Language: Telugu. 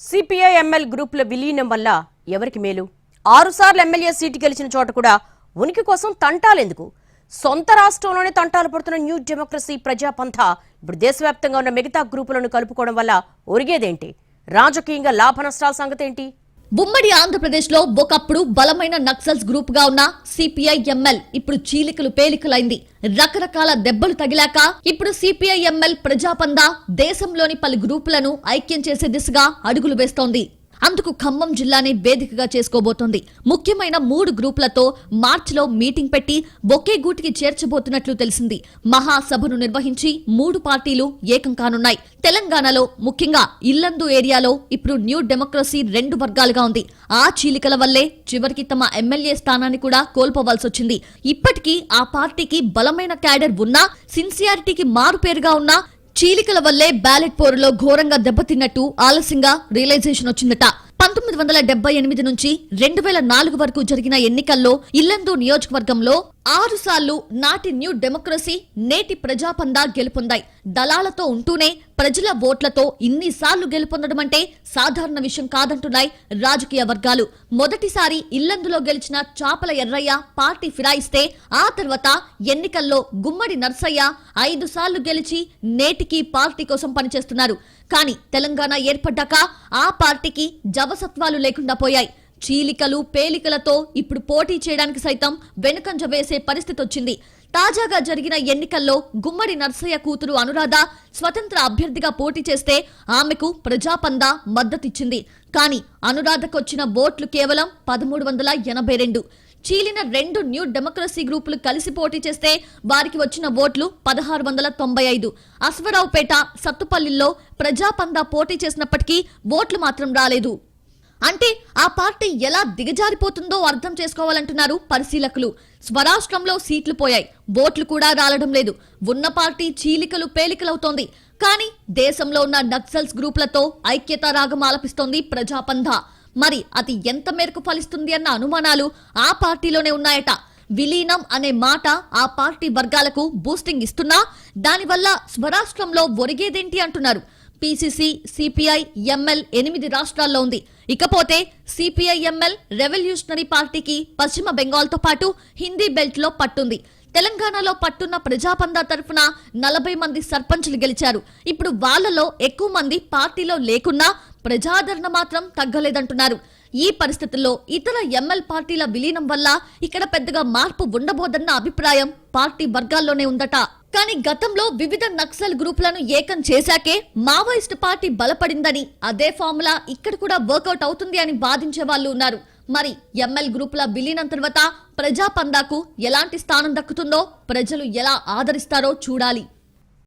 సిపిఐ ఎంఎల్ గ్రూపుల విలీనం వల్ల ఎవరికి మేలు? ఆరుసార్లు ఎమ్మెల్యే సీటు గెలిచిన చోట కూడా ఉనికి కోసం తంటాలెందుకు? సొంత రాష్ట్రంలోనే తంటాలు పడుతున్న న్యూ డెమోక్రసీ ప్రజాపంథ ఇప్పుడు దేశవ్యాప్తంగా ఉన్న మిగతా గ్రూపులను కలుపుకోవడం వల్ల ఒరిగేదేంటి? రాజకీయంగా లాభ నష్టాల సంగతేంటి? ఉమ్మడి ఆంధ్రప్రదేశ్లో ఒకప్పుడు బలమైన నక్సల్స్ గ్రూప్గా ఉన్న సిపిఐ ఎంఎల్ ఇప్పుడు చీలికలు పేలికలైంది. రకరకాల దెబ్బలు తగిలాక ఇప్పుడు సిపిఐ ఎంఎల్ ప్రజాపంద దేశంలోని పలు గ్రూపులను ఐక్యం చేసే దిశగా అడుగులు వేస్తోంది. అందుకు ఖమ్మం జిల్లానే వేదికగా చేసుకోబోతోంది. ముఖ్యమైన మూడు గ్రూపులతో మార్చిలో మీటింగ్ పెట్టి ఒకే గూటికి చేర్చబోతున్నట్లు తెలిసింది. మహాసభను నిర్వహించి మూడు పార్టీలు ఏకం కానున్నాయి. తెలంగాణలో ముఖ్యంగా ఇల్లందు ఏరియాలో ఇప్పుడు న్యూ డెమోక్రసీ రెండు వర్గాలుగా ఉంది. ఆ చీలికల వల్లే చివరికి తమ ఎమ్మెల్యే స్థానాన్ని కూడా కోల్పోవాల్సి వచ్చింది. ఇప్పటికీ ఆ పార్టీకి బలమైన క్యాడర్ ఉన్నా సిన్సియారిటీకి మారుపేరుగా ఉన్నా చీలికల వల్లే బ్యాలెట్ పోరులో ఘోరంగా దెబ్బతిన్నట్టు ఆలస్యంగా రియలైజేషన్ వచ్చిందట. పంతొమ్మిది వందల డెబ్బై ఎనిమిది నుంచి రెండు వేల నాలుగు వరకు జరిగిన ఎన్నికల్లో ఇల్లందు నియోజకవర్గంలో ఆరు సార్లు నాటి న్యూ డెమోక్రసీ నేటి ప్రజాపందా గెలుపొందాయి. దళాలతో ఉంటూనే ప్రజల ఓట్లతో ఇన్నిసార్లు గెలుపొందడం అంటే సాధారణ విషయం కాదంటున్నాయి రాజకీయ వర్గాలు. మొదటిసారి ఇల్లందులో గెలిచిన చాపల ఎర్రయ్య పార్టీ ఫిరాయిస్తే ఆ తర్వాత ఎన్నికల్లో గుమ్మడి నర్సయ్య ఐదు సార్లు గెలిచి నేటికి పార్టీ కోసం పనిచేస్తున్నారు. కానీ తెలంగాణ ఏర్పడ్డాక ఆ పార్టీకి జవసత్వాలు లేకుండా పోయాయి. చీలికలు పేలికలతో ఇప్పుడు పోటీ చేయడానికి సైతం వెనుకంజ వేసే పరిస్థితి వచ్చింది. తాజాగా జరిగిన ఎన్నికల్లో గుమ్మడి నర్సయ్య కూతురు అనురాధ స్వతంత్ర అభ్యర్థిగా పోటీ చేస్తే ఆమెకు ప్రజాపంద మద్దతిచ్చింది. కానీ అనురాధకొచ్చిన ఓట్లు కేవలం పదమూడు వందల ఎనభై రెండు. చీలిన రెండు న్యూ డెమోక్రసీ గ్రూపులు కలిసి పోటీ చేస్తే వారికి వచ్చిన ఓట్లు పదహారు వందల తొంభై ఐదు. అశ్వరావుపేట సత్తుపల్లిలో ప్రజాపంద పోటీ చేసినప్పటికీ ఓట్లు మాత్రం రాలేదు. అంటే ఆ పార్టీ ఎలా దిగజారిపోతుందో అర్థం చేసుకోవాలంటున్నారు పరిశీలకులు. స్వరాష్ట్రంలో సీట్లు పోయాయి. ఓట్లు కూడా రాలడం లేదు. ఉన్న పార్టీ చీలికలు పేలికలవుతోంది. కానీ దేశంలో ఉన్న నక్సల్స్ గ్రూపులతో ఐక్యత రాగం ఆలపిస్తోంది ప్రజాపంధ. మరి అది ఎంత మేరకు ఫలిస్తుంది అన్న అనుమానాలు ఆ పార్టీలోనే ఉన్నాయట. విలీనం అనే మాట ఆ పార్టీ వర్గాలకు బూస్టింగ్ ఇస్తున్నా దానివల్ల స్వరాష్ట్రంలో ఒరిగేదేంటి అంటున్నారు. పిసిసి సిపిఐ ఎంఎల్ ఎనిమిది రాష్ట్రాల్లో ఉంది. ఇకపోతే సిపిఐ ఎంఎల్ రెవల్యూషనరీ పార్టీకి పశ్చిమ బెంగాల్తో పాటు హిందీ బెల్ట్లో పట్టుంది. తెలంగాణలో పట్టున్న ప్రజాపందా తరఫున నలభై మంది సర్పంచులు గెలిచారు. ఇప్పుడు వాళ్ళలో ఎక్కువ మంది పార్టీలో లేకున్నా ప్రజాదరణ మాత్రం తగ్గలేదంటున్నారు. ఈ పరిస్థితుల్లో ఇతర ఎంఎల్ పార్టీల విలీనం వల్ల ఇక్కడ పెద్దగా మార్పు ఉండబోదన్న అభిప్రాయం పార్టీ వర్గాల్లోనే ఉందట. కానీ గతంలో వివిధ నక్సల్ గ్రూపులను ఏకం చేశాకే మావోయిస్ట్ పార్టీ బలపడిందని. అదే ఫార్ములా ఇక్కడ కూడా వర్కౌట్ అవుతుంది అని వాదించే వాళ్ళు ఉన్నారు. మరి ఎంఎల్ గ్రూపుల విలీనం తర్వాత ప్రజాపందాకు ఎలాంటి స్థానం దక్కుతుందో ప్రజలు ఎలా ఆదరిస్తారో చూడాలి.